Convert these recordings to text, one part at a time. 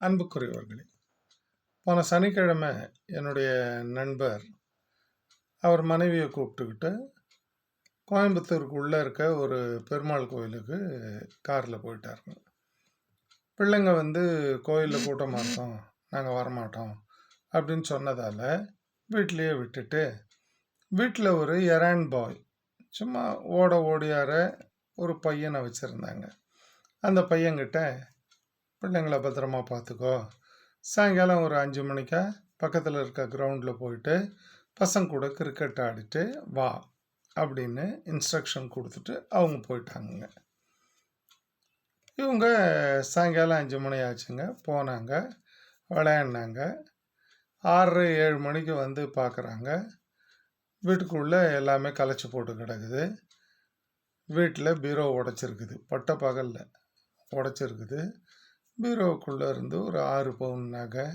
அன்புக்குரியவர்களே போன சனிக்கிழமை என்னுடைய நண்பர் அவர் மனைவியை கூப்பிட்டுக்கிட்டு கோயம்புத்தூருக்கு உள்ளே இருக்க ஒரு பெருமாள் கோயிலுக்கு காரில் போயிட்டாருங்க பிள்ளைங்க வந்து கோயிலில் கூட்டமாக இருக்கோம் நாங்கள் வரமாட்டோம் அப்படின்னு சொன்னதால் வீட்டிலையே விட்டுட்டு வீட்டில் ஒரு எரான் பாய் சும்மா ஓட ஓடியார ஒரு பையனை வச்சுருந்தாங்க. அந்த பையன்கிட்ட பிள்ளைங்கள பத்திரமா பார்த்துக்கோ. சாயங்காலம் ஒரு அஞ்சு மணிக்கா பக்கத்தில் இருக்க கிரவுண்டில் போயிட்டு பசங்க கூட கிரிக்கெட் ஆடிட்டு வா அப்படின்னு இன்ஸ்ட்ரக்ஷன் கொடுத்துட்டு அவங்க போயிட்டாங்க இவங்க சாயங்காலம் அஞ்சு மணி ஆச்சுங்க. போனாங்க விளையாடினாங்க. ஆறு ஏழு மணிக்கு வந்து பார்க்குறாங்க. வீட்டுக்குள்ளே எல்லாமே கலைச்சி போட்டு கிடக்குது. வீட்டில் பீரோ உடச்சிருக்குது. பட்ட பகலில் உடச்சிருக்குது. பீரோவுக்குள்ளே இருந்து ஒரு ஆறு பவுன் நகை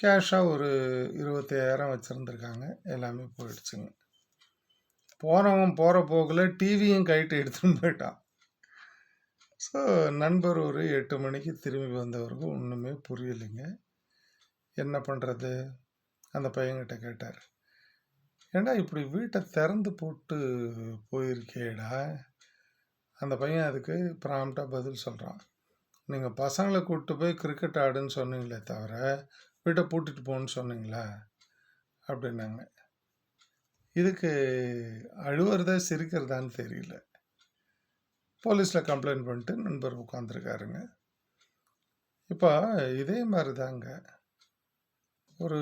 கேஷாக ஒரு இருபத்தையாயிரம் வச்சுருந்துருக்காங்க. எல்லாமே போயிடுச்சுங்க. போனவன் போகிற போக்கில் டிவியும் கைட்டு எடுத்துன்னு போயிட்டான். ஸோ நண்பர் ஒரு எட்டு மணிக்கு திரும்பி வந்தவருக்கு ஒன்றுமே புரியலைங்க. என்ன பண்ணுறது அந்த பையன்கிட்ட கேட்டார். ஏண்டா இப்படி வீட்டை திறந்து போட்டு போயிருக்கேடா? அந்த பையன் அதுக்கு ப்ராம்ப்டாக பதில் சொல்கிறான் நீங்கள் பசங்களை கூப்பிட்டு போய் கிரிக்கெட் ஆடுன்னு சொன்னீங்களே தவிர வீட்டை பூட்டிட்டு போகணுன்னு சொன்னீங்களா? அப்படின்னாங்க. இதுக்கு அழுவுறதா சிரிக்கிறதான்னு தெரியல. போலீஸில் கம்ப்ளைண்ட் பண்ணிட்டு நண்பர் உட்காந்துருக்காருங்க இப்போ இதே மாதிரி தாங்க ஒரு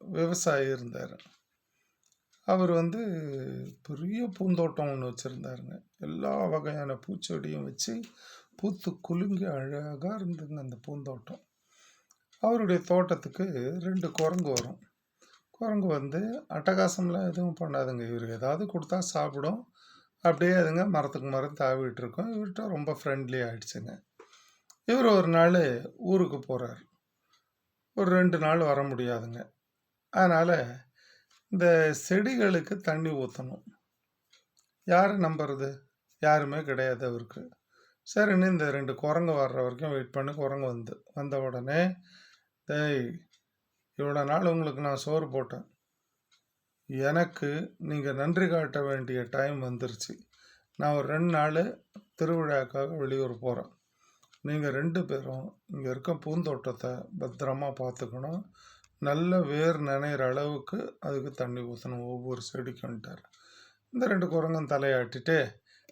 விவசாயி இருந்தார். அவர் வந்து பெரிய பூந்தோட்டம் ஒன்று வச்சுருந்தாருங்க. எல்லா வகையான பூச்செடியும் வச்சு பூத்து குலுங்கி அழகாக இருந்ததுங்க அந்த பூந்தோட்டம். அவருடைய தோட்டத்துக்கு ரெண்டு குரங்கு வரும். குரங்கு வந்து அட்டகாசம்லாம் எதுவும் பண்ணாதுங்க. இவர் ஏதாவது கொடுத்தா சாப்பிடும். அப்படியே அதுங்க மரத்துக்கு மரம் தாவிட்டு இருக்கும். இவர்கிட்ட ரொம்ப ஃப்ரெண்ட்லி ஆகிடுச்சுங்க இவர் ஒரு நாள் ஊருக்கு போகிறார் ஒரு ரெண்டு நாள் வர முடியாதுங்க. அதனால் இந்த செடிகளுக்கு தண்ணி ஊற்றணும் யாரை நம்புறது? யாருமே கிடையாது அவருக்கு. சரின்னு இந்த ரெண்டு குரங்கு வர்ற வரைக்கும் வெயிட் பண்ணி. குரங்கு வந்து வந்த உடனே டேய் இவ்வளோ நாள் உங்களுக்கு நான் சோறு போட்டேன். எனக்கு நீங்கள் நன்றி காட்ட வேண்டிய டைம் வந்துருச்சு. நான் ஒரு ரெண்டு நாள் திருவிழாக்காக வெளியூர் போகிறேன் நீங்கள் ரெண்டு பேரும் இங்கே இருக்க பூந்தோட்டத்தை பத்திரமா பார்த்துக்கணும். நல்ல வேர் நினைகிற அளவுக்கு அதுக்கு தண்ணி ஊற்றணும் ஒவ்வொரு செடிக்குன்ட்டார் இந்த ரெண்டு குரங்கும் தலையாட்டிட்டு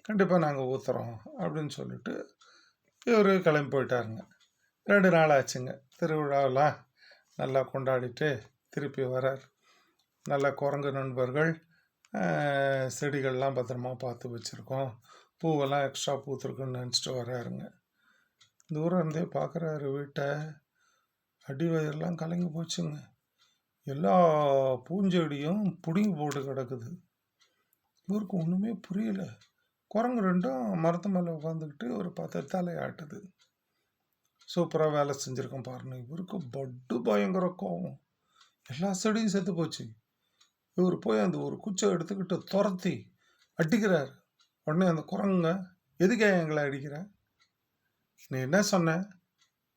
கண்டிப்பாக நாங்கள் ஊற்றுறோம் அப்படின்னு சொல்லிட்டு இவர் கிளம்பி போயிட்டாருங்க. ரெண்டு நாள் ஆச்சுங்க. திருவிழாவெலாம் நல்லா கொண்டாடிட்டு திருப்பி வரார். நல்ல குரங்கு நண்பர்கள் செடிகள்லாம் பத்திரமா பார்த்து வச்சுருக்கோம். பூவெல்லாம் எக்ஸ்ட்ரா பூத்துருக்குன்னு நினச்சிட்டு வராருங்க. தூரம் இருந்தே பார்க்குறாரு வீட்டை. அடிவயர்லாம் கலங்கி போச்சுங்க. எல்லா பூஞ்செடியும் பிடுங்கி போட்டு கிடக்குது. இவருக்கு ஒன்றுமே புரியல. குரங்கு ரெண்டும் மரத்து மேலே உட்காந்துக்கிட்டு ஒரு பத்து தலை ஆட்டுது. சூப்பராக வேலை செஞ்சுருக்கோம் பாருங்க இவருக்கு பட்டு பயங்கர கோவம். எல்லா செடியும் செத்து போச்சு. இவர் போய் அந்த ஒரு குச்சை எடுத்துக்கிட்டு துரத்தி அடிக்கிறார். உடனே அந்த குரங்குங்க எதுக்கே எங்களை அடிக்கிற? நீ என்ன சொன்ன?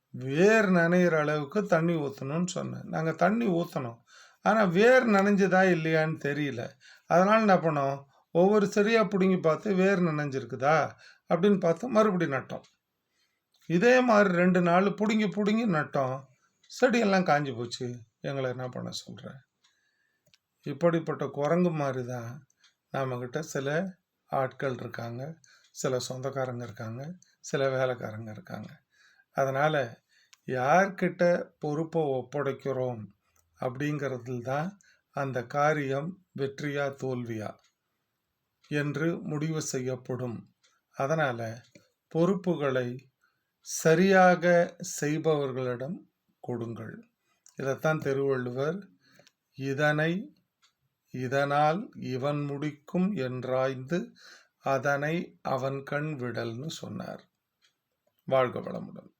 வேர் நனையிற அளவுக்கு தண்ணி ஊற்றணும்னு சொன்னேன். நாங்கள் தண்ணி ஊற்றணும் ஆனால் வேர் நனைஞ்சதா இல்லையான்னு தெரியல. அதனால் என்ன பண்ணோம்? ஒவ்வொரு செடியாக பிடுங்கி பார்த்து வேர் நனைஞ்சிருக்குதா? அப்படின்னு பார்த்து மறுபடி நட்டோம். இதே மாதிரி ரெண்டு நாள் பிடுங்கி பிடுங்கி நட்டோம். செடியெல்லாம் காஞ்சி போச்சு. எங்களை என்ன பண்ண சொல்கிறேன் இப்படிப்பட்ட குரங்கு மாதிரி தான் நம்மக்கிட்ட சில ஆட்கள் இருக்காங்க. சில சொந்தக்காரங்க இருக்காங்க. சில வேலைக்காரங்க இருக்காங்க. அதனால் யார்கிட்ட பொறுப்பை ஒப்படைக்கிறோம் அப்படிங்கிறதுல தான் அந்த காரியம் வெற்றியா தோல்வியா? என்று முடிவு செய்யப்படும். அதனால் பொறுப்புகளை சரியாக செய்பவர்களிடம் கொடுங்கள். இதைத்தான் திருவள்ளுவர் இதனை இதனால் இவன் முடிக்கும் என்றாய்ந்து அதனை அவன் கண் விடல்னு சொன்னார். வாழ்க வளமுடன்.